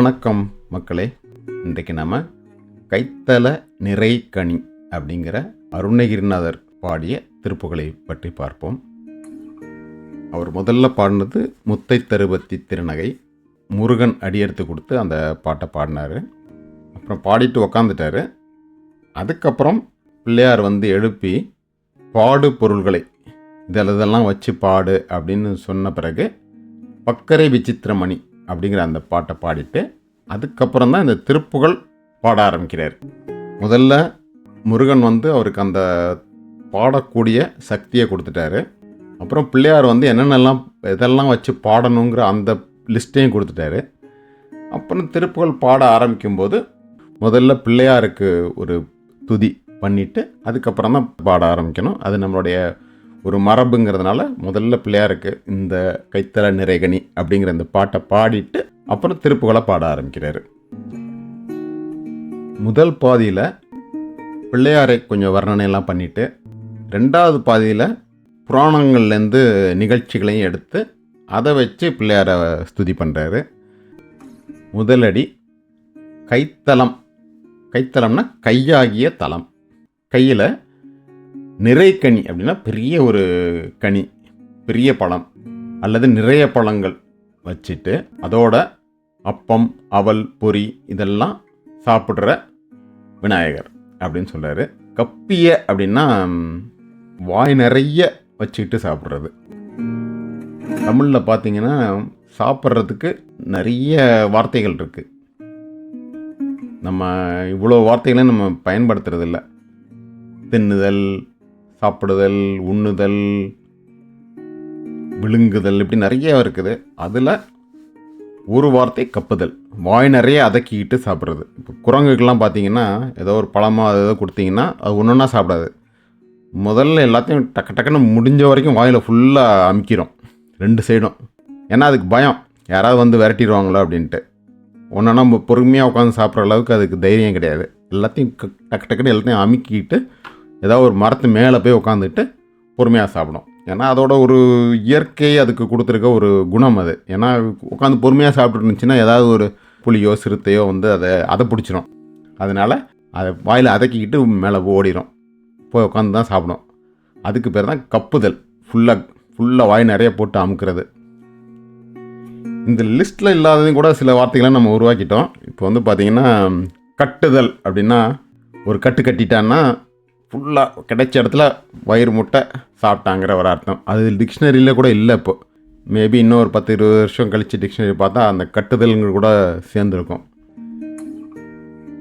வணக்கம் மக்களே. இன்றைக்கு நம்ம கைத்தல நிறைகனி அப்படிங்கிற அருணகிரிநாதர் பாடிய திருப்புகளை பற்றி பார்ப்போம். அவர் முதல்ல பாடினது முத்தை தருபத்தி திருநகை. முருகன் அடியெடுத்து கொடுத்து அந்த பாட்டை பாடினார். அப்புறம் பாடிட்டு உக்காந்துட்டார். அதுக்கப்புறம் பிள்ளையார் வந்து எழுப்பி பாடு பொருள்களை. இதில் இதெல்லாம் வச்சு பாடு அப்படின்னு சொன்ன பிறகு பக்கரை விசித்திரமணி. அப்படிங்கிற அந்த பாட்டை பாடிட்டு அதுக்கப்புறம் தான் இந்த திருப்புகழ் பாட ஆரம்பிக்கிறார். முதல்ல முருகன் வந்து அவருக்கு அந்த பாடக்கூடிய சக்தியை கொடுத்துட்டாரு. அப்புறம் பிள்ளையார் வந்து என்னென்னலாம் இதெல்லாம் வச்சு பாடணுங்கிற அந்த லிஸ்ட்டையும் கொடுத்துட்டாரு. அப்புறம் திருப்புகழ் பாட ஆரம்பிக்கும்போது முதல்ல பிள்ளையாருக்கு ஒரு துதி பண்ணிவிட்டு அதுக்கப்புறம் தான் பாட ஆரம்பிக்கணும். அது நம்மளுடைய ஒரு மரபுங்கிறதுனால முதல்ல பிள்ளையாருக்கு இந்த கைத்தல நிறைகனி அப்படிங்கிற இந்த பாட்டை பாடிட்டு அப்புறம் திருப்புகளை பாட ஆரம்பிக்கிறார். முதல் பாதியில் பிள்ளையாரை கொஞ்சம் வர்ணனையெல்லாம் பண்ணிட்டு ரெண்டாவது பாதியில் புராணங்கள்லேருந்து நிகழ்ச்சிகளையும் எடுத்து அதை வச்சு பிள்ளையாரை ஸ்துதி பண்ணுறாரு முதலடி கைத்தலம். கைத்தலம்னா கையாகிய தலம். கையில் நிறைக்கனி அப்படின்னா பெரிய ஒரு கனி பெரிய பழம் அல்லது நிறைய பழங்கள் வச்சுட்டு அதோட அப்பம் அவல் பொறி இதெல்லாம் சாப்பிட்ற விநாயகர் அப்படின்னு சொல்கிறாரு கப்பிய அப்படின்னா வாய் நிறைய வச்சுக்கிட்டு சாப்பிட்றது. தமிழில் பார்த்தீங்கன்னா சாப்பிட்றதுக்கு நிறைய வார்த்தைகள் இருக்குது நம்ம இவ்வளோ வார்த்தைகளையும் நம்ம பயன்படுத்துறதில்ல. தின்னுதல் சாப்பிடுதல் உண்ணுதல் விழுங்குதல் இப்படி நிறைய இருக்குது. அதில் ஒரு வார்த்தை கப்புதல். வாய் நிறைய அதக்கிக்கிட்டு சாப்பிட்றது. இப்போ குரங்குக்கெல்லாம் பார்த்தீங்கன்னா ஏதோ ஒரு பழமாக ஏதோ கொடுத்தீங்கன்னா அது ஒன்று ஒன்றா சாப்பிடாது. முதல்ல எல்லாத்தையும் டக்கு டக்குன்னு முடிஞ்ச வரைக்கும் வாயில் ஃபுல்லாக அமுக்கிறோம் ரெண்டு சைடும். ஏன்னா அதுக்கு பயம். யாராவது வந்து விரட்டிடுவாங்களோ அப்படின்ட்டு. ஒன்றா நம்ம பொறுமையாக உட்காந்து சாப்பிட்ற அளவுக்கு அதுக்கு தைரியம் கிடையாது. எல்லாத்தையும் டக்கு டக்குன்னு எல்லாத்தையும் அமுக்கிட்டு ஏதாவது ஒரு மரத்து மேலே போய் உட்காந்துட்டு பொறுமையாக சாப்பிடும். ஏன்னா அதோட ஒரு இயற்கை அதுக்கு கொடுத்துருக்க ஒரு குணம் அது. ஏன்னா உட்காந்து பொறுமையாக சாப்பிட்டு இருந்துச்சுன்னா ஏதாவது ஒரு புளியோ சிறுத்தையோ வந்து அதை அதை பிடிச்சிரும். அதனால் அதை வாயில் அதக்கிக்கிட்டு மேலே ஓடிடும் போய் உட்காந்து தான் சாப்பிடும். அதுக்கு பேர் தான் கப்புதல். ஃபுல்லாக ஃபுல்லாக வாய் நிறைய போட்டு அமுக்கிறது. இந்த லிஸ்ட்டில் இல்லாததையும் கூட சில வார்த்தைகளை நம்ம உருவாக்கிட்டோம். இப்போ வந்து பார்த்திங்கன்னா கட்டுதல் அப்படின்னா ஒரு கட்டு கட்டிட்டான்னா ஃபுல்லாக கிடைச்ச இடத்துல வயிறு முட்டை சாப்பிட்டாங்கிற ஒரு அர்த்தம். அது டிக்ஷனரியில் கூட இல்லை இப்போது மேபி இன்னும் ஒரு பத்து இருபது வருஷம் கழித்து டிக்ஷனரி பார்த்தா அந்த கட்டுதல்கள் கூட சேர்ந்துருக்கும்.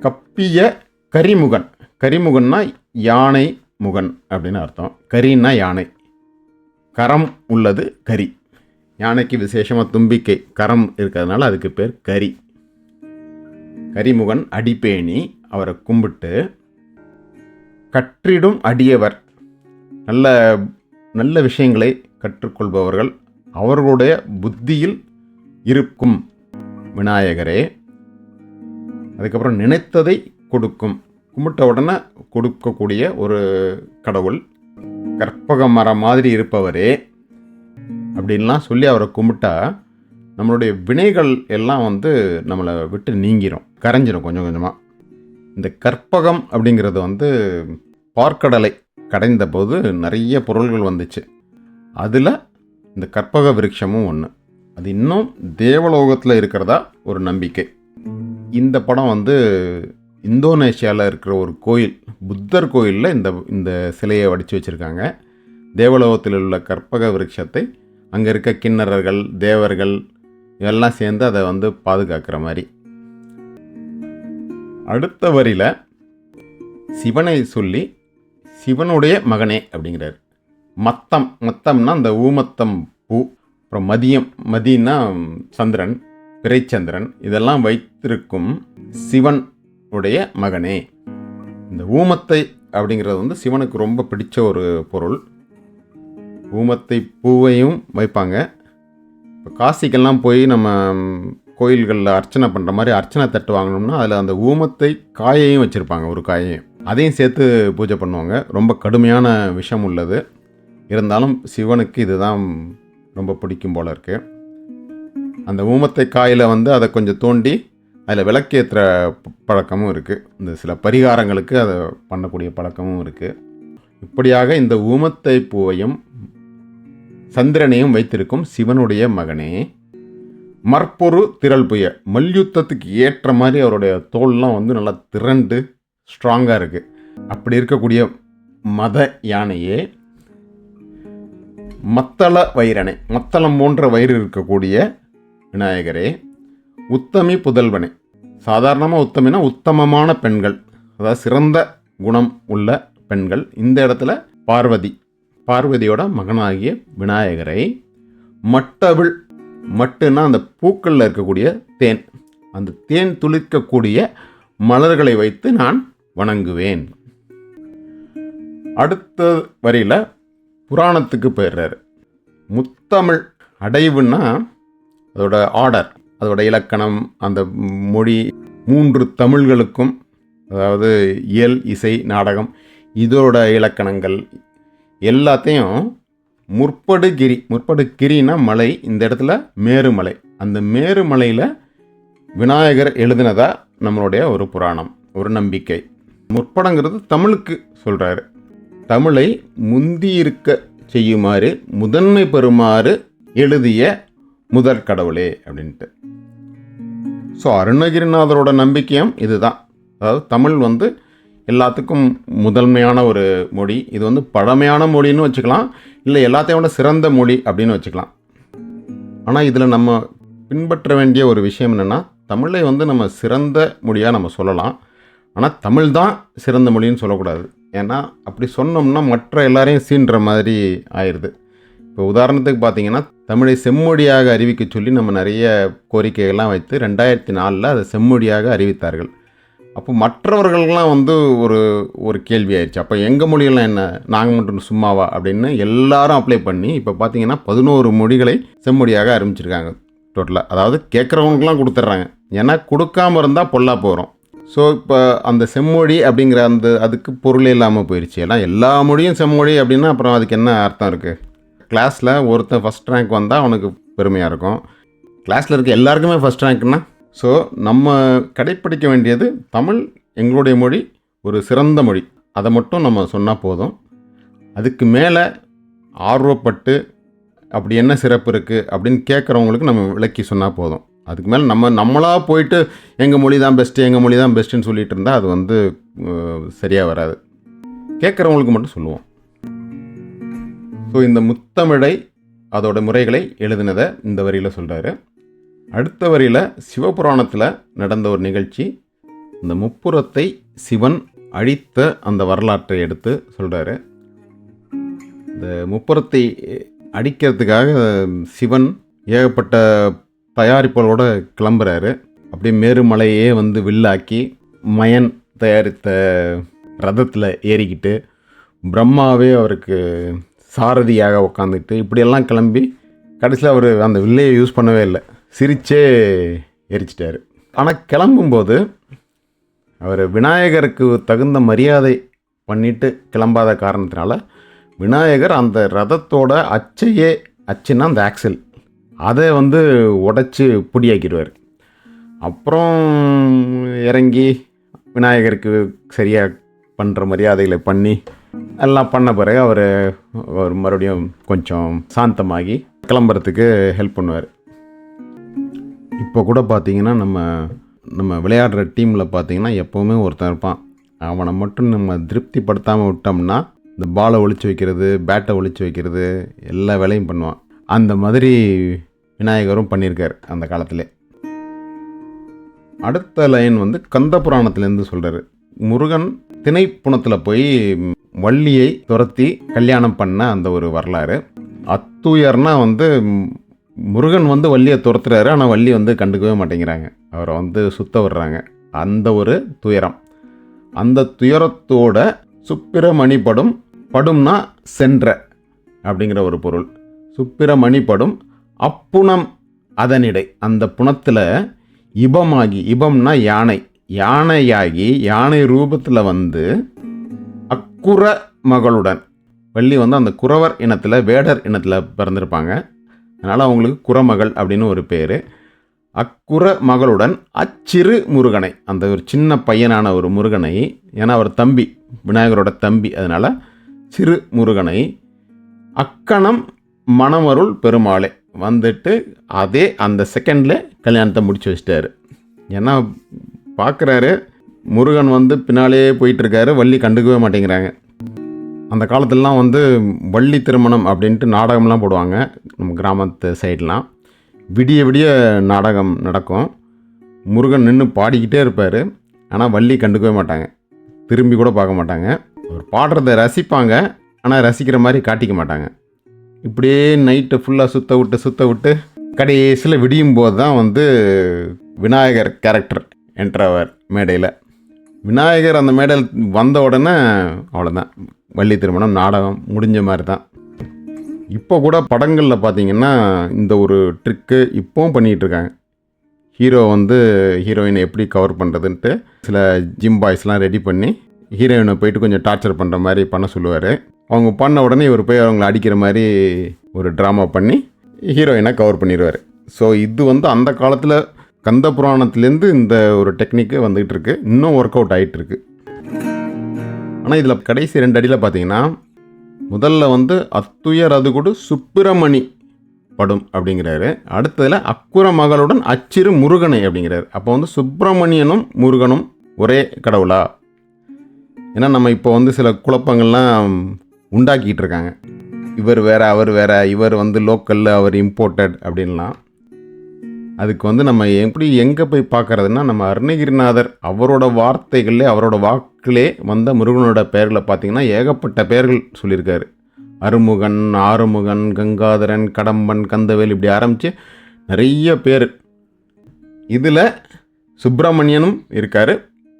கப்பிய கரிமுகன். கரிமுகன்னா யானை முகன் அப்படின்னு அர்த்தம். கரின்னா யானை. கரம் உள்ளது கரி. யானைக்கு விசேஷமாக தும்பிக்கை கரம் இருக்கிறதுனால அதுக்கு பேர் கரி. கரிமுகன் அடிப்பேணி அவரை கும்பிட்டு கற்றிடும் அடியவர். நல்ல நல்ல விஷயங்களை கற்றுக்கொள்பவர்கள் அவர்களுடைய புத்தியில் இருக்கும் விநாயகரே. அதுக்கப்புறம் நினைத்ததை கொடுக்கும். கும்பிட்ட உடனே கொடுக்கக்கூடிய ஒரு கடவுள் கற்பக மரம் மாதிரி இருப்பவரே அப்படின்லாம் சொல்லி அவரை கும்பிட்டா நம்மளுடைய வினைகள் எல்லாம் வந்து நம்மளை விட்டு நீங்கிரும் கரைஞ்சிடும் கொஞ்சம் கொஞ்சமாக இந்த கற்பகம் அப்படிங்கிறது வந்து பார்க்கடலை கடைந்த போது நிறைய பொருள்கள் வந்துச்சு. அதில் இந்த கற்பக விருட்சமும் ஒன்று அது இன்னும் தேவலோகத்தில் இருக்கிறதா ஒரு நம்பிக்கை. இந்த படம் வந்து இந்தோனேஷியாவில் இருக்கிற ஒரு கோயில் புத்தர் கோயிலில் இந்த இந்த சிலையை வடித்து வச்சுருக்காங்க. தேவலோகத்தில் உள்ள கற்பக விருட்சத்தை அங்கே இருக்க கிண்ணறர்கள் தேவர்கள் எல்லாம் சேர்ந்து அதை வந்து பாதுகாக்கிற மாதிரி. அடுத்த வரியில் சிவனை சொல்லி சிவனுடைய மகனே அப்படிங்கிறார். மத்தம் மத்தம்னா அந்த ஊமத்தம் பூ அப்புறம் மதியம் மதியம்னா சந்திரன் பிறைச்சந்திரன் இதெல்லாம் வைத்திருக்கும் சிவன் உடைய மகனே. இந்த ஊமத்தை அப்படிங்கிறது வந்து சிவனுக்கு ரொம்ப பிடிச்ச ஒரு பொருள். ஊமத்தை பூவையும் வைப்பாங்க. இப்போ காசிக்கெல்லாம் போய் நம்ம கோயில்களில் அர்ச்சனை பண்ணுற மாதிரி அர்ச்சனை தட்டு வாங்கினோம்னா அதில் அந்த ஊமத்தை காயையும் வச்சுருப்பாங்க ஒரு காயையும் அதையும் சேர்த்து பூஜை பண்ணுவாங்க. ரொம்ப கடுமையான விஷம் உள்ளது. இருந்தாலும் சிவனுக்கு இதுதான் ரொம்ப பிடிக்கும் போல இருக்குது அந்த ஊமத்தை காயில் வந்து அதை கொஞ்சம் தோண்டி அதில் விளக்கேற்றுற பழக்கமும் இருக்குது இந்த சில பரிகாரங்களுக்கு அதை பண்ணக்கூடிய பழக்கமும் இருக்குது இப்படியாக இந்த ஊமத்தை பூவையும் சந்திரனையும் வைத்திருக்கும் சிவனுடைய மகனே மற்பொரு திரள் புய. மல்யுத்தத்துக்கு ஏற்ற மாதிரி அவருடைய தோல்லாம் வந்து நல்லா திரண்டு ஸ்ட்ராங்காக இருக்குது அப்படி இருக்கக்கூடிய மத யானையே மத்தள வைரனை மத்தளம் போன்ற வயிறு இருக்கக்கூடிய விநாயகரே உத்தமி புதல்வனே. சாதாரணமாக உத்தமினா உத்தமமான பெண்கள். அதாவது சிறந்த குணம் உள்ள பெண்கள். இந்த இடத்துல பார்வதி பார்வதியோட மகனாகிய விநாயகரை மட்டவிழ் மட்டுன்னா அந்த பூக்களில் இருக்கக்கூடிய தேன். அந்த தேன் துளிர்க்கக்கூடிய மலர்களை வைத்து நான் வணங்குவேன். அடுத்த வரியில் புராணத்துக்கு போயிடுறாரு. முத்தமிழ் அடைவுன்னா அதோட ஆர்டர் அதோட இலக்கணம் அந்த மொழி மூன்று தமிழ்களுக்கும் அதாவது இயல் இசை நாடகம் இதோட இலக்கணங்கள் எல்லாத்தையும் முற்படுகிரி முற்படுகிரின்னா மலை இந்த இடத்துல மேருமலை. அந்த மேருமலையில் விநாயகர் எழுதினதா நம்மளுடைய ஒரு புராணம் ஒரு நம்பிக்கை. முற்படங்கிறது தமிழுக்கு சொல்கிறாரு தமிழை முந்தி இருக்க செய்யுமாறு முதன்மை பெறுமாறு எழுதிய முதற் கடவுளே அப்படின்ட்டு. ஸோ அருணகிரிநாதரோட நம்பிக்கையும் இதுதான். அதாவது தமிழ் வந்து எல்லாத்துக்கும் முதன்மையான ஒரு மொழி இது வந்து பழமையான மொழின்னு வச்சுக்கலாம். இல்லை எல்லாத்தையும் விட சிறந்த மொழி அப்படின்னு வச்சுக்கலாம். ஆனால் இதில் நம்ம பின்பற்ற வேண்டிய ஒரு விஷயம் என்னென்னா தமிழை வந்து நம்ம சிறந்த மொழியாக நம்ம சொல்லலாம். ஆனால் தமிழ் தான் சிறந்த மொழின்னு சொல்லக்கூடாது. ஏன்னா அப்படி சொன்னோம்னா மற்ற எல்லாரையும் சீன்ற மாதிரி ஆயிடுது இப்போ உதாரணத்துக்கு பார்த்தீங்கன்னா தமிழை செம்மொழியாக அறிவிக்க சொல்லி நம்ம நிறைய கோரிக்கைகள்லாம் வைத்து ரெண்டாயிரத்தி நாலில் அதை செம்மொழியாக அறிவித்தார்கள். அப்போ மற்றவர்கள்லாம் வந்து ஒரு ஒரு கேள்வி ஆயிடுச்சு. அப்போ எங்கள் மொழியெல்லாம் என்ன? நாங்கள் மட்டும் சும்மாவா? அப்படின்னு எல்லாரும் அப்ளை பண்ணி இப்போ பார்த்தீங்கன்னா பதினோரு மொழிகளை செம்மொழியாக ஆரம்பிச்சிருக்காங்க டோட்டலாக அதாவது கேட்குறவங்களுக்குலாம் கொடுத்துட்றாங்க. ஏன்னா கொடுக்காம இருந்தால் பொல்லா போகிறோம் ஸோ இப்போ அந்த செம்மொழி அப்படிங்கிற அந்த அதுக்கு பொருளே இல்லாமல் போயிடுச்சு ஏன்னா எல்லா மொழியும் செம்மொழி அப்படின்னா அப்புறம் அதுக்கு என்ன அர்த்தம் இருக்குது கிளாஸில் ஒருத்தன் ஃபஸ்ட் ரேங்க் வந்தால் அவனுக்கு பெருமையாக இருக்கும். கிளாஸில் இருக்க எல்லாருக்குமே ஃபஸ்ட் ரேங்க்னா ஸோ நம்ம கடைப்பிடிக்க வேண்டியது தமிழ் எங்களுடைய மொழி ஒரு சிறந்த மொழி. அதை மட்டும் நம்ம சொன்னால் போதும். அதுக்கு மேலே ஆர்வப்பட்டு அப்படி என்ன சிறப்பு இருக்குது அப்படின்னு கேட்குறவங்களுக்கு நம்ம விளக்கி சொன்னால் போதும். அதுக்கு மேலே நம்ம நம்மளாக போயிட்டு எங்கள் மொழி தான் பெஸ்ட்டு எங்கள் மொழி தான் பெஸ்ட்டுன்னு சொல்லிட்டு இருந்தால் அது வந்து சரியாக வராது. கேட்குறவங்களுக்கு மட்டும் சொல்லுவோம். ஸோ இந்த முத்தமிழை அதோட முறைகளை எழுதினதை இந்த வரியில் சொல்கிறாரு அடுத்த வரியில் சிவபுராணத்தில் நடந்த ஒரு நிகழ்ச்சி. இந்த முப்புறத்தை சிவன் அழித்த அந்த வரலாற்றை எடுத்து சொல்கிறாரு இந்த முப்புறத்தை அடிக்கிறதுக்காக சிவன் ஏகப்பட்ட தயாரிப்புகளோடு கிளம்புறாரு. அப்படியே மேருமலையே வந்து வில்லாக்கி மயன் தயாரித்த ரதத்தில் ஏறிக்கிட்டு பிரம்மாவே அவருக்கு சாரதியாக உட்காந்துக்கிட்டு இப்படியெல்லாம் கிளம்பி கடைசியில் அவர் அந்த வில்லையை யூஸ் பண்ணவே இல்லை. சிரிச்சே எரிச்சிட்டார். ஆனால் கிளம்பும்போது அவர் விநாயகருக்கு தகுந்த மரியாதை பண்ணிட்டு கிளம்பாத காரணத்தினால விநாயகர் அந்த ரதத்தோட அச்சையே அச்சுன்னா அந்த ஆக்சில். அதை வந்து உடச்சி பொடியாக்கிடுவார். அப்புறம் இறங்கி விநாயகருக்கு சரியாக பண்ணுற மரியாதைகளை பண்ணி எல்லாம் பண்ண பிறகு அவர் அவர் மறுபடியும் கொஞ்சம் சாந்தமாகி கிளம்புறதுக்கு ஹெல்ப் பண்ணுவார். இப்போ கூட பார்த்தீங்கன்னா நம்ம நம்ம விளையாடுற டீமில் பார்த்தீங்கன்னா எப்போவுமே ஒருத்தன் இருப்பான். அவனை மட்டும் நம்ம திருப்திப்படுத்தாமல் விட்டோம்னா இந்த பாலை ஒழிச்சு வைக்கிறது பேட்டை ஒழிச்சு வைக்கிறது எல்லா வேலையும் பண்ணுவான். அந்த மாதிரி விநாயகரும் பண்ணியிருக்கார் அந்த காலத்தில். அடுத்த லைன் வந்து கந்த புராணத்துலேருந்து சொல்கிறாரு முருகன் திணைப்புணத்தில் போய் வள்ளியை துரத்தி கல்யாணம் பண்ண அந்த ஒரு வரலாறு. அத்துயர்னா வந்து முருகன் வந்து வள்ளியை துரத்துறாரு ஆனால் வள்ளி வந்து கண்டுக்கவே மாட்டேங்கிறாங்க. அவரை வந்து சுத்த விடுறாங்க. அந்த ஒரு துயரம். அந்த துயரத்தோட சுப்பிரமணி படும் படும்னா சென்ற அப்படிங்கிற ஒரு பொருள். சுப்பிரமணி படும் அப்புணம் அதனிடை. அந்த புணத்தில் இபமாகி இபம்னா யானை. யானையாகி யானை ரூபத்தில் வந்து அக்குற மகளுடன். வள்ளி வந்து அந்த குறவர் இனத்தில் வேடர் இனத்தில் பிறந்திருப்பாங்க. அதனால் அவங்களுக்கு குறமகள் அப்படின்னு ஒரு பேர். அக்குற மகளுடன் அச்சிறு முருகனை அந்த ஒரு சின்ன பையனான ஒரு முருகனை ஏன்னா அவர் தம்பி விநாயகரோட தம்பி அதனால் சிறு முருகனை அக்கணம் மணமருள் பெருமாளே வந்துட்டு அதே அந்த செகண்டில் கல்யாணத்தை முடிச்சு வச்சிட்டாரு. ஏன்னா பார்க்குறாரு முருகன் வந்து பின்னாலே போயிட்டுருக்காரு வள்ளி கண்டுக்கவே மாட்டேங்கிறாங்க. அந்த காலத்துலலாம் வந்து வள்ளி திருமணம் அப்படின்ட்டு நாடகம்லாம் போடுவாங்க நம்ம கிராமத்து சைட்லாம். விடிய விடிய நாடகம் நடக்கும். முருகன் நின்று பாடிக்கிட்டே இருப்பார். ஆனால் வள்ளி கண்டுக்கவே மாட்டாங்க. திரும்பி கூட பார்க்க மாட்டாங்க. அவர் பாடுறத ரசிப்பாங்க. ஆனால் ரசிக்கிற மாதிரி காட்டிக்க மாட்டாங்க. இப்படியே நைட்டு ஃபுல்லாக சுத்த விட்டு சுத்த விட்டு கடைசியில் விடியும் போது தான் வந்து விநாயகர் கேரக்டர் என்றவர் மேடையில். விநாயகர் அந்த மேடையில் வந்த உடனே அவ்வளோதான் வள்ளி திருமணம் நாடகம் முடிஞ்ச மாதிரி தான் இப்போ கூட படங்களில் பார்த்தீங்கன்னா இந்த ஒரு ட்ரிக்கு இப்போவும் பண்ணிகிட்ருக்காங்க ஹீரோ வந்து ஹீரோயினை எப்படி கவர் பண்ணுறதுன்ட்டு சில ஜிம் பாய்ஸ்லாம் ரெடி பண்ணி ஹீரோயினை போயிட்டு கொஞ்சம் டார்ச்சர் பண்ணுற மாதிரி பண்ண சொல்லுவார். அவங்க பண்ண உடனே இவர் போய் அவங்கள அடிக்கிற மாதிரி ஒரு ட்ராமா பண்ணி ஹீரோயினை கவர் பண்ணிடுவார். ஸோ இது வந்து அந்த காலத்தில் கந்த புராணத்துலேருந்து இந்த ஒரு டெக்னிக்கு வந்துகிட்டு இருக்கு இன்னும் ஒர்க் அவுட் ஆகிட்டு இருக்கு ஆனால் இதில் கடைசி ரெண்டு அடியில் பார்த்தீங்கன்னா முதல்ல வந்து அத்துயர் அது கூட சுப்பிரமணி படும் அப்படிங்கிறாரு. அடுத்ததில் அக்குர மகளுடன் அச்சிறு முருகனை அப்படிங்கிறாரு. அப்போ வந்து சுப்பிரமணியனும் முருகனும் ஒரே கடவுளா? ஏன்னா நம்ம இப்போ வந்து சில குழப்பங்கள்லாம் உண்டாக்கிட்டு இருக்காங்க இவர் வேற அவர் வேற இவர் வந்து லோக்கலில் அவர் இம்போர்ட்டட் அப்படின்லாம். அதுக்கு வந்து நம்ம எப்படி எங்கே போய் பார்க்கறதுன்னா நம்ம அருணகிரிநாதர் அவரோட வார்த்தைகளே அவரோட வாக்கிலே வந்த முருகனோட பெயர்களை பார்த்தீங்கன்னா ஏகப்பட்ட பெயர்கள் சொல்லியிருக்காரு. அருமுகன் ஆறுமுகன் கங்காதரன் கடம்பன் கந்தவேல் இப்படி ஆரம்பித்து நிறைய பேர். இதில் சுப்பிரமணியனும் இருக்கார்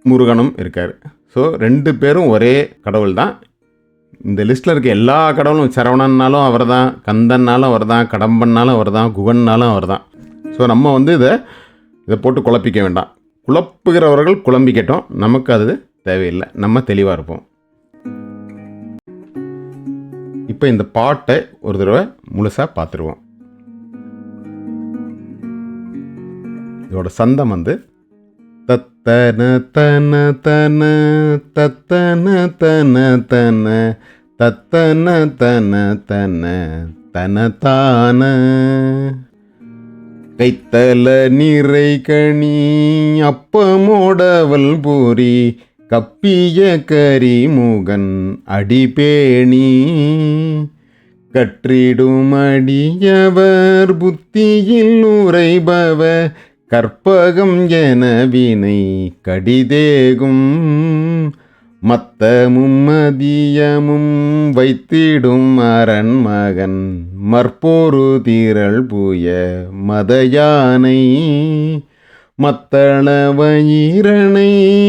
முருகனும் இருக்கார். ஸோ ரெண்டு பேரும் ஒரே கடவுள் தான் இந்த லிஸ்ட்டில் இருக்க எல்லா கடவுளும் சரவணன்னாலும் அவர் தான் கந்தன்னாலும் அவர் தான் கடம்பன்னாலும் அவர் தான் குகன்னாலும் அவர் தான் ஸோ நம்ம வந்து இதை இதை போட்டு குழப்பிக்க வேண்டாம். குழப்புகிறவர்கள் குழம்பிக்கட்டும். நமக்கு அது தேவையில்லை. நம்ம தெளிவாக இருப்போம். இப்போ இந்த பாட்டை ஒரு தடவை முழுசாக பார்த்துருவோம். இதோட சந்தம் வந்து தத்தன தன தன தத்தன தன தன தத்தன தன தன தன தான. கைத்தல நிறை கணி அப்பமோடவல் பூரி கப்பிய கரிமுகன் அடிபேணி கற்றிடும் அடியவர் புத்தியில் உரைபவ கற்பகம் என வினை கடிதேகும். மத்தமும் மதியமும் வைத்திடும் அரண்மகன் மற்போரு தீரள் புய மதயானை. மத்தளவயிரனை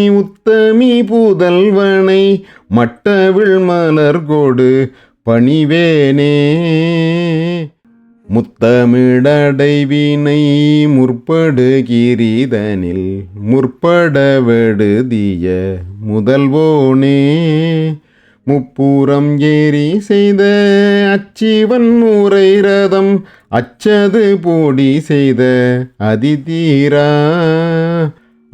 உத்தமி புதல்வனை. மட்டவிழ் மலர் கொடு பணிவேனே. முத்தமிடடைவினை முற்படு கிரீதனில் முற்பட வெடுதிய முதல்வோனே முப்புறம் ஏறி செய்த அச்சிவன் உரை ரதம் அச்சது போடி செய்த அதிதீரா.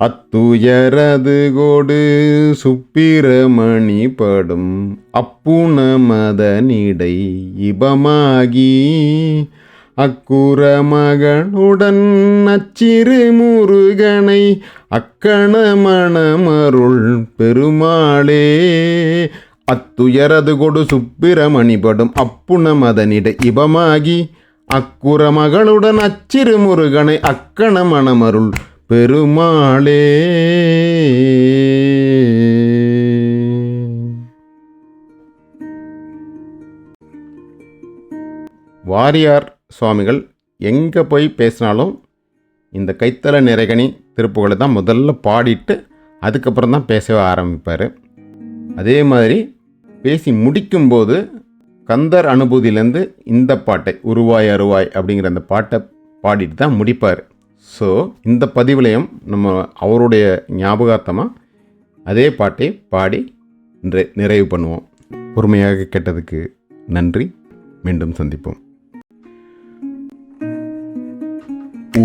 அத்துயரது கோடு சுப்பிரமணி படும் அப்புணமதனிடை இபமாகி அக்குற மகனுடன் அச்சிறு முருகனை அக்கண மணமருள் பெருமாளே. அத்துயரது கொடு சுப்பிரமணி படும் அப்புண இபமாகி அக்குற மகளுடன் அச்சிறு முருகனை அக்கண மணமருள் பெருமாளே. வாரியார் சுவாமிகள் எங்கே போய் பேசினாலும் இந்த கைத்தல நிறைகனி திருப்புகளை தான் முதல்ல பாடிட்டு அதுக்கப்புறம் தான் பேசவே ஆரம்பிப்பார். அதே மாதிரி பேசி முடிக்கும்போது கந்தர் அனுபூதியிலேருந்து இந்த பாட்டை உருவாய் அருவாய் அப்படிங்கிற அந்த பாட்டை பாடிட்டு தான் முடிப்பார். ஸோ இந்த பதிவுலையும் நம்ம அவருடைய ஞாபகார்த்தமாக அதே பாட்டை பாடி நிறைவு பண்ணுவோம். பொறுமையாக கேட்டதுக்கு நன்றி. மீண்டும் சந்திப்போம்.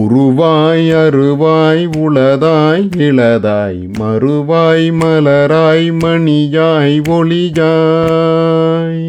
உருவாய் அருவாய் உளதாய் இளதாய் மறுவாய் மலராய் மணியாய் ஒளியாய்.